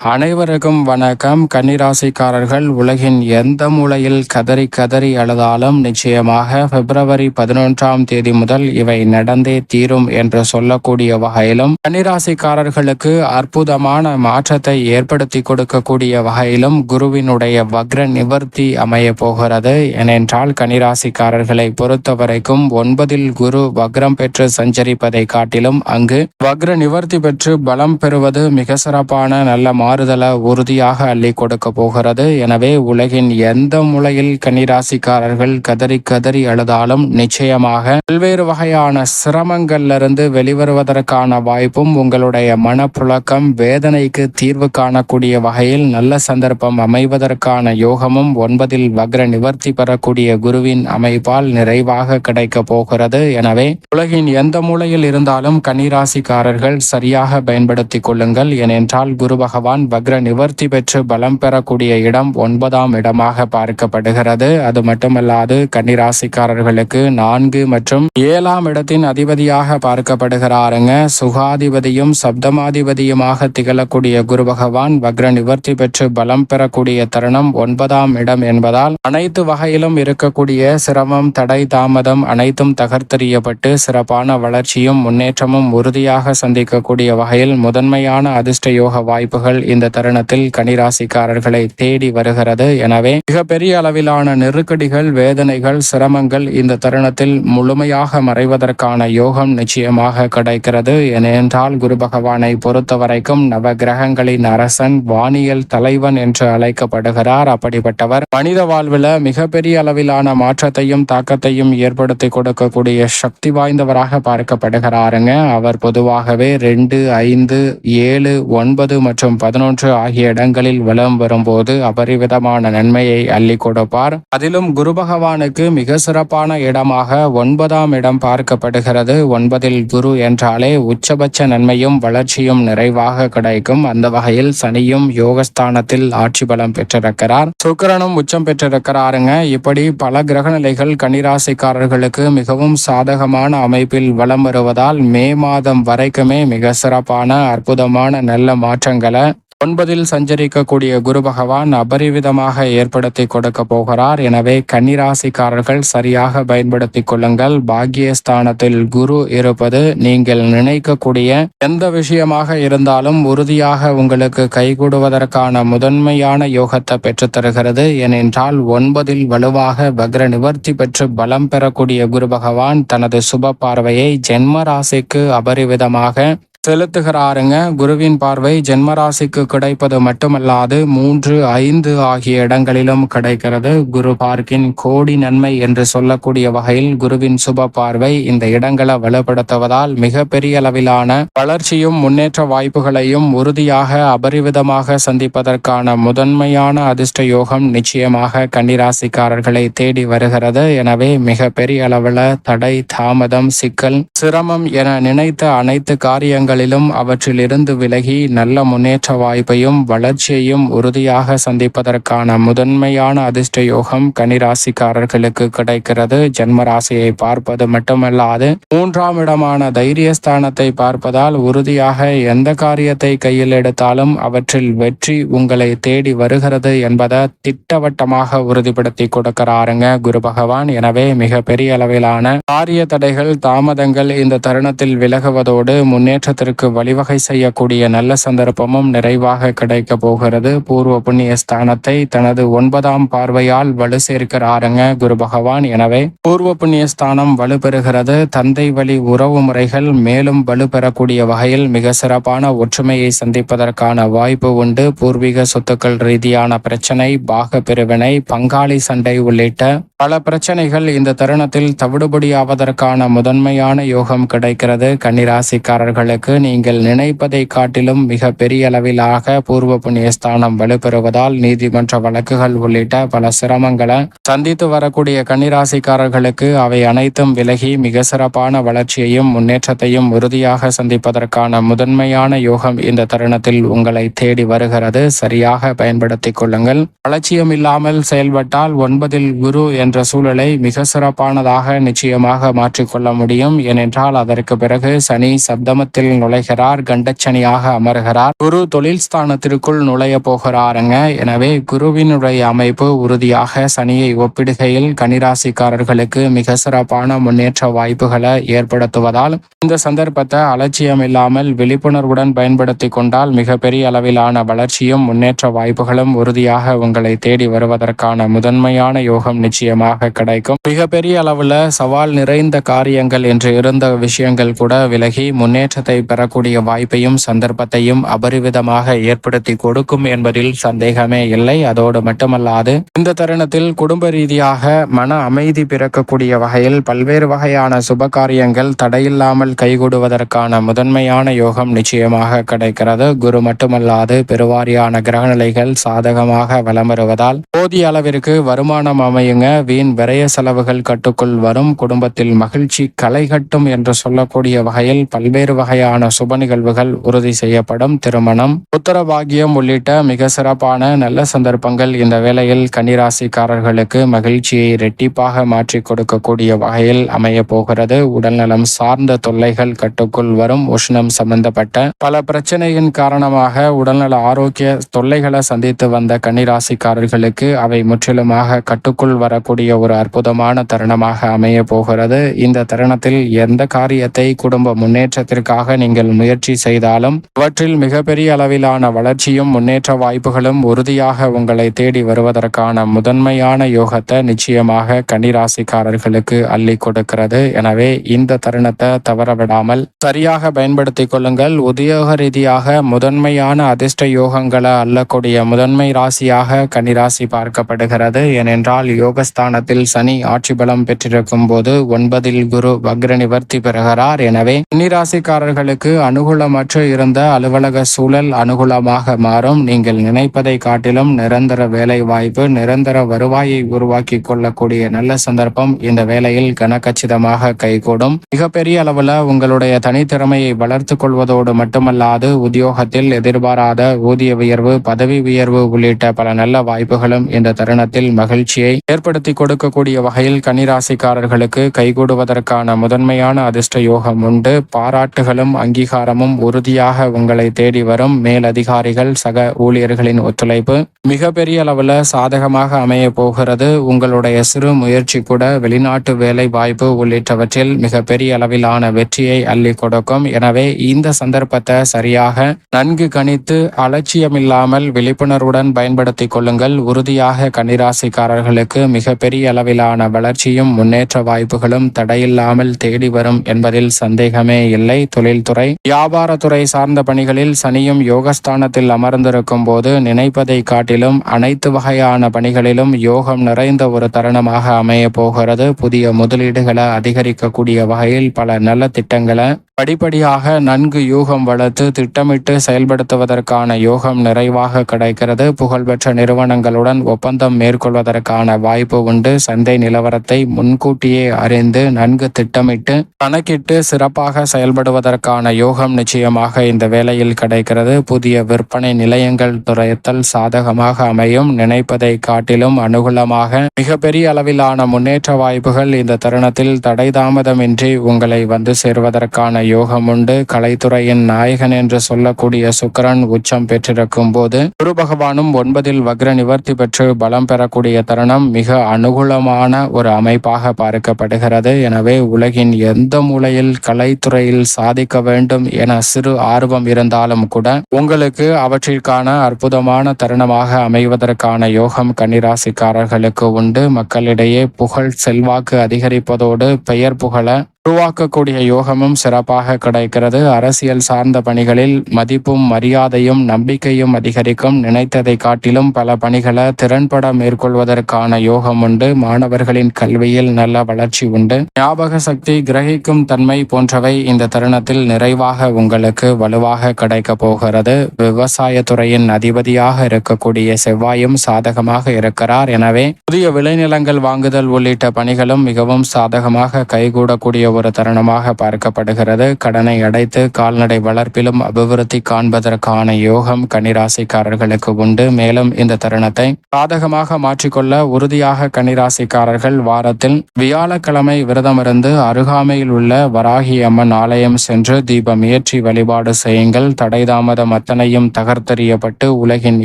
அனைவருக்கும் வணக்கம். கன்னிராசிக்காரர்கள் உலகின் எந்த மூலையில் கதறி கதறி அழுதாலும் நிச்சயமாக பிப்ரவரி பதினொன்றாம் தேதி முதல் இவை நடந்தே தீரும் என்று சொல்லக்கூடிய வகையிலும் கன்னிராசிக்காரர்களுக்கு அற்புதமான மாற்றத்தை ஏற்படுத்தி கொடுக்கக்கூடிய வகையிலும் குருவினுடைய வக்ர நிவர்த்தி அமைய போகிறது. ஏனென்றால் கன்னிராசிக்காரர்களை பொறுத்தவரைக்கும் ஒன்பதில் குரு வக்ரம் பெற்று சஞ்சரிப்பதை காட்டிலும் அங்கு வக்ர நிவர்த்தி பெற்று பலம் பெறுவது மிக சிறப்பான நல்ல மாறுதலை உறுதியாக அள்ளி கொடுக்க போகிறது. எனவே உலகின் எந்த மூலையில் கன்னிராசிக்காரர்கள் கதறி கதறி அழுதாலும் நிச்சயமாக பல்வேறு வகையான சிரமங்கள்லிருந்து வெளிவருவதற்கான வாய்ப்பும் உங்களுடைய மனப்புழக்கம் வேதனைக்கு தீர்வு காணக்கூடிய வகையில் நல்ல சந்தர்ப்பம் அமைவதற்கான யோகமும் ஒன்பதில் வக்ர நிவர்த்தி பெறக்கூடிய குருவின் அமைப்பால் நிறைவாக கிடைக்க போகிறது. எனவே உலகின் எந்த மூலையில் இருந்தாலும் கன்னிராசிக்காரர்கள் சரியாக பயன்படுத்திக் கொள்ளுங்கள். ஏனென்றால் குரு பகவான் பகவான் வக்ர நிவர்த்தி பெற்று பலம் பெறக்கூடிய இடம் ஒன்பதாம் இடமாக பார்க்கப்படுகிறது. அது மட்டுமல்லாது கன்னிராசிக்காரர்களுக்கு நான்கு மற்றும் ஏழாம் இடத்தின் அதிபதியாக பார்க்கப்படுகிறாருங்க. சுகாதிபதியும் சப்தமாதிபதியுமாக திகழக்கூடிய குரு பகவான் வக்ர நிவர்த்தி பெற்று பலம் பெறக்கூடிய தருணம் ஒன்பதாம் இடம் என்பதால் அனைத்து வகையிலும் இருக்கக்கூடிய சிரமம் தடை தாமதம் அனைத்தும் தகர்த்தெறியப்பட்டு சிறப்பான வளர்ச்சியும் முன்னேற்றமும் உறுதியாக சந்திக்கக்கூடிய வகையில் முதன்மையான அதிர்ஷ்ட யோக வாய்ப்புகள் இந்த தருணத்தில் கனிராசிக்காரர்களை தேடி வருகிறது. எனவே மிகப்பெரிய அளவிலான நெருக்கடிகள் வேதனைகள் சிரமங்கள் இந்த தருணத்தில் முழுமையாக மறைவதற்கான யோகம் நிச்சயமாக கிடைக்கிறது. ஏனென்றால் குரு பகவானை பொறுத்தவரைக்கும் நவ கிரகங்களின் அரசன் வானியல் தலைவன் என்று அழைக்கப்படுகிறார். அப்படிப்பட்டவர் மனித வாழ்வில் மிகப்பெரிய அளவிலான மாற்றத்தையும் தாக்கத்தையும் ஏற்படுத்தி கொடுக்கக்கூடிய சக்தி வாய்ந்தவராக பார்க்கப்படுகிறாருங்க. அவர் பொதுவாகவே ரெண்டு ஐந்து ஏழு ஒன்பது மற்றும் பதினொன்று பதினொன்று ஆகிய இடங்களில் வலம் வரும்போது அபரிவிதமான நன்மையை அள்ளி கொடுப்பார். அதிலும் குரு பகவானுக்கு மிக சிறப்பான இடமாக ஒன்பதாம் இடம் பார்க்கப்படுகிறது. ஒன்பதில் குரு என்றாலே உச்சபட்ச நன்மையும் வளர்ச்சியும் நிறைவாக கிடைக்கும். அந்த வகையில் சனியும் யோகஸ்தானத்தில் ஆட்சி பலம் பெற்றிருக்கிறார். சுக்கரனும் உச்சம் பெற்றிருக்கிறாருங்க. இப்படி பல கிரகநிலைகள் கன்னிராசிக்காரர்களுக்கு மிகவும் சாதகமான அமைப்பில் வலம் வருவதால் மே மாதம் வரைக்குமே மிக சிறப்பான அற்புதமான நல்ல மாற்றங்களை ஒன்பதில் சஞ்சரிக்கக்கூடிய குரு பகவான் அபரிவிதமாக ஏற்படுத்தி கொடுக்க போகிறார். எனவே கன்னிராசிக்காரர்கள் சரியாக பயன்படுத்திக் கொள்ளுங்கள். பாக்கியஸ்தானத்தில் குரு இருப்பது நீங்கள் நினைக்கக்கூடிய எந்த விஷயமாக இருந்தாலும் உறுதியாக உங்களுக்கு கைகூடுவதற்கான முதன்மையான யோகத்தை பெற்றுத்தருகிறது ஏனென்றால் ஒன்பதில் வலுவாக வக்ர நிவர்த்தி பெற்று பலம் பெறக்கூடிய குரு பகவான் தனது சுப பார்வையை ஜென்ம ராசிக்கு அபரிவிதமாக செலுத்துகிறாருங்க. குருவின் பார்வை ஜென்மராசிக்கு கிடைப்பது மட்டுமல்லாது மூன்று ஐந்து ஆகிய இடங்களிலும் கிடைக்கிறது. குரு பார்க்கின் கோடி நன்மை என்று சொல்லக்கூடிய வகையில் குருவின் சுப பார்வை இந்த இடங்களை வலுப்படுத்துவதால் மிகப்பெரிய அளவிலான வளர்ச்சியும் முன்னேற்ற வாய்ப்புகளையும் உறுதியாக அபரிவிதமாக சந்திப்பதற்கான முதன்மையான அதிர்ஷ்ட யோகம் நிச்சயமாக கன்னிராசிக்காரர்களை தேடி வருகிறது. எனவே மிக பெரிய அளவில் தடை தாமதம் சிக்கல் சிரமம் என நினைத்த அனைத்து காரியங்கள் அவற்றில் அவற்றிலிருந்து விலகி நல்ல முன்னேற்ற வாய்ப்பையும் வளர்ச்சியையும் உறுதியாக சந்திப்பதற்கான முதன்மையான அதிர்ஷ்ட யோகம் கனிராசிக்காரர்களுக்கு கிடைக்கிறது. ஜென்மராசியை பார்ப்பது மட்டுமல்லாது மூன்றாம் இடமான தைரியஸ்தானத்தை பார்ப்பதால் உறுதியாக எந்த காரியத்தை கையில் எடுத்தாலும் அவற்றில் வெற்றி உங்களை தேடி வருகிறது என்பதை திட்டவட்டமாக உறுதிப்படுத்தி கொடுக்கிறாருங்க குரு பகவான். எனவே மிக பெரிய அளவிலான காரிய தடைகள் தாமதங்கள் இந்த தருணத்தில் விலகுவதோடு முன்னேற்ற அதற்கு வழிவகை செய்யக்கூடிய நல்ல சந்தர்ப்பமும் நிறைவாக கிடைக்க போகிறது. பூர்வ புண்ணிய ஸ்தானத்தை தனது ஒன்பதாம் பார்வையால் வலு சேர்க்கிறாருங்க குரு பகவான். எனவே பூர்வ புண்ணிய ஸ்தானம் வலுப்பெறுகிறது தந்தை வழி உறவு முறைகள் மேலும் வலுப்பெறக்கூடிய வகையில் மிக சிறப்பான ஒற்றுமையை சந்திப்பதற்கான வாய்ப்பு உண்டு. பூர்வீக சொத்துக்கள் ரீதியான பிரச்சனை பாக பிரிவினை பங்காளி சண்டை உள்ளிட்ட பல பிரச்சனைகள் இந்த தருணத்தில் தவிடுபடியாவதற்கான முதன்மையான யோகம் கிடைக்கிறது. கன்னிராசிக்காரர்களுக்கு நீங்கள் நினைப்பதை காட்டிலும் மிக பெரிய அளவிலாக பூர்வ புண்ணிய ஸ்தானம் வலுப்பெறுவதால் நீதிமன்ற வழக்குகள் உள்ளிட்ட பல சிரமங்களை சந்தித்து வரக்கூடிய கன்னிராசிக்காரர்களுக்கு அவை அனைத்தும் விலகி மிக சிறப்பான வளர்ச்சியையும் முன்னேற்றத்தையும் உறுதியாக சந்திப்பதற்கான முதன்மையான யோகம் இந்த தருணத்தில் உங்களை தேடி வருகிறது. சரியாக பயன்படுத்திக் கொள்ளுங்கள். அலட்சியம் இல்லாமல் செயல்பட்டால் ஒன்பதில் குரு என்ற சூழலை மிக சிறப்பானதாக நிச்சயமாக மாற்றிக்கொள்ள முடியும். ஏனென்றால் அதற்கு பிறகு சனி சப்தமத்தில் நுழைகிறார் கண்டச்சனியாக அமர்கிறார். குரு தொழில் ஸ்தானத்திற்குள் நுழைய போகிறாருங்க. எனவே குருவினுடைய அமைப்பு உறுதியாக சனியை ஒப்பிடுகையில் கனிராசிக்காரர்களுக்கு மிக சிறப்பான முன்னேற்ற வாய்ப்புகளை ஏற்படுத்துவதால் இந்த சந்தர்ப்பத்தை அலட்சியம் இல்லாமல் விழிப்புணர்வுடன் பயன்படுத்தி கொண்டால் மிகப்பெரிய அளவிலான வளர்ச்சியும் முன்னேற்ற வாய்ப்புகளும் உறுதியாக உங்களை தேடி வருவதற்கான முதன்மையான யோகம் நிச்சயமாக கிடைக்கும். மிகப்பெரிய அளவுல சவால் நிறைந்த காரியங்கள் என்று இருந்த விஷயங்கள் கூட விலகி முன்னேற்றத்தை பெறக்கூடிய வாய்ப்பையும் சந்தர்ப்பத்தையும் அபரிவிதமாக ஏற்படுத்தி கொடுக்கும் என்பதில் சந்தேகமே இல்லை. அதோடு மட்டுமல்லாது இந்த தருணத்தில் குடும்ப ரீதியாக மன அமைதி பிறக்கக்கூடிய வகையில் பல்வேறு வகையான சுப காரியங்கள் தடையில்லாமல் கைகூடுவதற்கான முதன்மையான யோகம் நிச்சயமாக கிடைக்கிறது. குரு மட்டுமல்லாது பெருவாரியான கிரகநிலைகள் சாதகமாக வலம் வருவதால் போதிய அளவிற்கு வருமானம் அமையுங்க. வீண் விரய செலவுகள் கட்டுக்குள் வரும். குடும்பத்தில் மகிழ்ச்சி களைகட்டும் என்று சொல்லக்கூடிய வகையில் பல்வேறு வகையான சுப நிகழ்வுகள் உறுதி செய்யப்படும் திருமணம். உத்தரபாகியம் உள்ளிட்ட மிக சிறப்பான நல்ல சந்தர்ப்பங்கள் இந்த வேளையில் கன்னிராசிக்காரர்களுக்கு மகிழ்ச்சியை இரட்டிப்பாக மாற்றி கொடுக்கக்கூடிய வகையில் அமைய போகிறது. உடல்நலம் சார்ந்த தொல்லைகள் கட்டுக்குள் வரும். உஷ்ணம் சம்பந்தப்பட்ட பல பிரச்சனையின் காரணமாக உடல்நல ஆரோக்கிய தொல்லைகளை சந்தித்து வந்த கன்னிராசிக்காரர்களுக்கு அவை முற்றிலுமாக கட்டுக்குள் வரக்கூடிய ஒரு அற்புதமான தருணமாக அமைய போகிறது. இந்த தருணத்தில் எந்த காரியத்தை குடும்ப முன்னேற்றத்திற்காக நீங்கள் முயற்சி செய்தாலும் அவற்றில் மிகப்பெரிய அளவிலான வளர்ச்சியும் முன்னேற்ற வாய்ப்புகளும் உறுதியாக உங்களை தேடி வருவதற்கான முதன்மையான யோகத்தை நிச்சயமாக கன்னிராசிக்காரர்களுக்கு அள்ளி கொடுக்கிறது. எனவே இந்த தருணத்தை தவறவிடாமல் சரியாக பயன்படுத்திக் கொள்ளுங்கள். உத்தியோக ரீதியாக முதன்மையான அதிர்ஷ்ட யோகங்களை அல்லக்கூடிய முதன்மை ராசியாக கன்னிராசி பார்க்கப்படுகிறது. ஏனென்றால் யோகஸ்தானத்தில் சனி ஆட்சி பலம் பெற்றிருக்கும் போது ஒன்பதில் குரு வக்ர நிவர்த்தி பெறுகிறார். எனவே கன்னிராசிக்காரர்களுக்கு அனுகூலமற்று இருந்த அலுவலக சூழல் அனுகூலமாக மாறும். நீங்கள் நினைப்பதை காட்டிலும் நிரந்தர வேலை வாய்ப்பு நிரந்தர வருவாயை உருவாக்கி கொள்ளக்கூடிய நல்ல சந்தர்ப்பம் இந்த வேலையில் கனகச்சிதமாக கைகூடும். மிகப்பெரிய அளவில் உங்களுடைய தனித்திறமையை வளர்த்து கொள்வதோடு மட்டுமல்லாது உத்தியோகத்தில் எதிர்பாராத ஊதிய உயர்வு பதவி உயர்வு உள்ளிட்ட பல நல்ல வாய்ப்புகளும் இந்த தருணத்தில் மகிழ்ச்சியை ஏற்படுத்தி கொடுக்கக்கூடிய வகையில் கன்னிராசிக்காரர்களுக்கு கைகூடுவதற்கான முதன்மையான அதிர்ஷ்ட யோகம் உண்டு. பாராட்டுகளும் அங்கீகாரமும் உறுதியாக உங்களை தேடி வரும் மேலதிகாரிகள் சக ஊழியர்களின் ஒத்துழைப்பு. மிகப்பெரிய அளவுல சாதகமாக அமைய போகிறது உங்களுடைய சிறு முயற்சி கூட வெளிநாட்டு வேலை வாய்ப்பு உள்ளிட்டவற்றில் மிகப்பெரிய அளவிலான வெற்றியை அள்ளி கொடுக்கும். எனவே இந்த சந்தர்ப்பத்தை சரியாக நன்கு கணித்து அலட்சியமில்லாமல் விழிப்புணர்வுடன் பயன்படுத்திக் கொள்ளுங்கள். உறுதியாக கன்னிராசிக்காரர்களுக்கு மிகப்பெரிய அளவிலான வளர்ச்சியும் முன்னேற்ற வாய்ப்புகளும் தடையில்லாமல் தேடி வரும் என்பதில் சந்தேகமே இல்லை. தொழில் துறை. வியாபாரத்துறை சார்ந்த பணிகளில் சனியும் யோகஸ்தானத்தில் அமர்ந்திருக்கும் போது நினைப்பதை காட்டிலும் அனைத்து வகையான பணிகளிலும் யோகம் நிறைந்த ஒரு தருணமாக அமைய போகிறது. புதிய முதலீடுகளை அதிகரிக்கக்கூடிய வகையில் பல நல்ல திட்டங்களை படிப்படியாக நன்கு யூகம் வளர்த்து திட்டமிட்டு செயல்படுத்துவதற்கான யோகம் நிறைவாக கிடைக்கிறது. புகழ்பெற்ற நிறுவனங்களுடன் ஒப்பந்தம் மேற்கொள்வதற்கான வாய்ப்பு உண்டு. சந்தை நிலவரத்தை முன்கூட்டியே அறிந்து நன்கு திட்டமிட்டு கணக்கிட்டு சிறப்பாக செயல்படுவதற்கான யோகம் நிச்சயமாக இந்த வேளையில் கிடைக்கிறது. புதிய விற்பனை நிலையங்கள் துறையத்தல் சாதகமாக அமையும். நினைப்பதை காட்டிலும் அனுகூலமாக மிகப்பெரிய அளவிலான முன்னேற்ற வாய்ப்புகள் இந்த தருணத்தில் தடை தாமதமின்றி உங்களை வந்து சேர்வதற்கான யோகம் உண்டு கலைத்துறையின் நாயகன் என்று சொல்லக்கூடிய சுக்கரன் உச்சம் பெற்றிருக்கும் போது குரு பகவானும் ஒன்பதில் வக்ர நிவர்த்தி பெற்று பலம் பெறக்கூடிய தருணம் மிக அனுகூலமான ஒரு அமைப்பாக பார்க்கப்படுகிறது. எனவே உலகின் எந்த மூலையில் கலைத்துறையில் சாதிக்க வேண்டும் என சிறு ஆர்வம் இருந்தாலும் கூட உங்களுக்கு அவற்றிற்கான அற்புதமான தருணமாக அமைவதற்கான யோகம் கன்னிராசிக்காரர்களுக்கு உண்டு. மக்களிடையே புகழ் செல்வாக்கு அதிகரிப்பதோடு பெயர் புகழ உருவாக்கக்கூடிய யோகமும் சிறப்பாக கிடைக்கிறது. அரசியல் சார்ந்த பணிகளில் மதிப்பும் மரியாதையும் நம்பிக்கையும் அதிகரிக்கும். நினைத்ததை காட்டிலும் பல பணிகளை திறன்பட மேற்கொள்வதற்கான யோகம் உண்டு. மாணவர்களின் கல்வியில் நல்ல வளர்ச்சி உண்டு. ஞாபக சக்தி கிரகிக்கும் தன்மை போன்றவை இந்த தருணத்தில் நிறைவாக உங்களுக்கு வலுவாக கிடைக்க போகிறது. விவசாயத்துறையின் அதிபதியாக இருக்கக்கூடிய செவ்வாயும் சாதகமாக இருக்கிறார். எனவே புதிய விளைநிலங்கள் வாங்குதல் உள்ளிட்ட பணிகளும் மிகவும் சாதகமாக கைகூடக்கூடிய ஒரு தருணமாக பார்க்கப்படுகிறது. கடனை அடைத்து கால்நடை வளர்ப்பிலும் அபிவிருத்தி காண்பதற்கான யோகம் கன்னிராசிக்காரர்களுக்கு உண்டு. மேலும் இந்த தருணத்தை சாதகமாக மாற்றிக்கொள்ள உறுதியாக கன்னிராசிக்காரர்கள் வாரத்தில் வியாழக்கிழமை விரதமிருந்து அருகாமையில் உள்ள வராகி அம்மன் ஆலயம் சென்று தீபம் ஏற்றி வழிபாடு செய்யுங்கள். தடைதாமதம் அத்தனையும் தகர்த்தெறியப்பட்டு உலகின்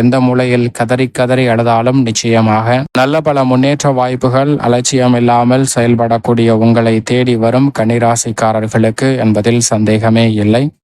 எந்த மூலையில் கதறி கதறி அழுதாலும் நிச்சயமாக நல்ல பல முன்னேற்ற வாய்ப்புகள் அலட்சியம் இல்லாமல் செயல்படக்கூடிய உங்களை தேடி வரும் கன்னிராசிக்காரர்களுக்கு என்பதில் சந்தேகமே இல்லை.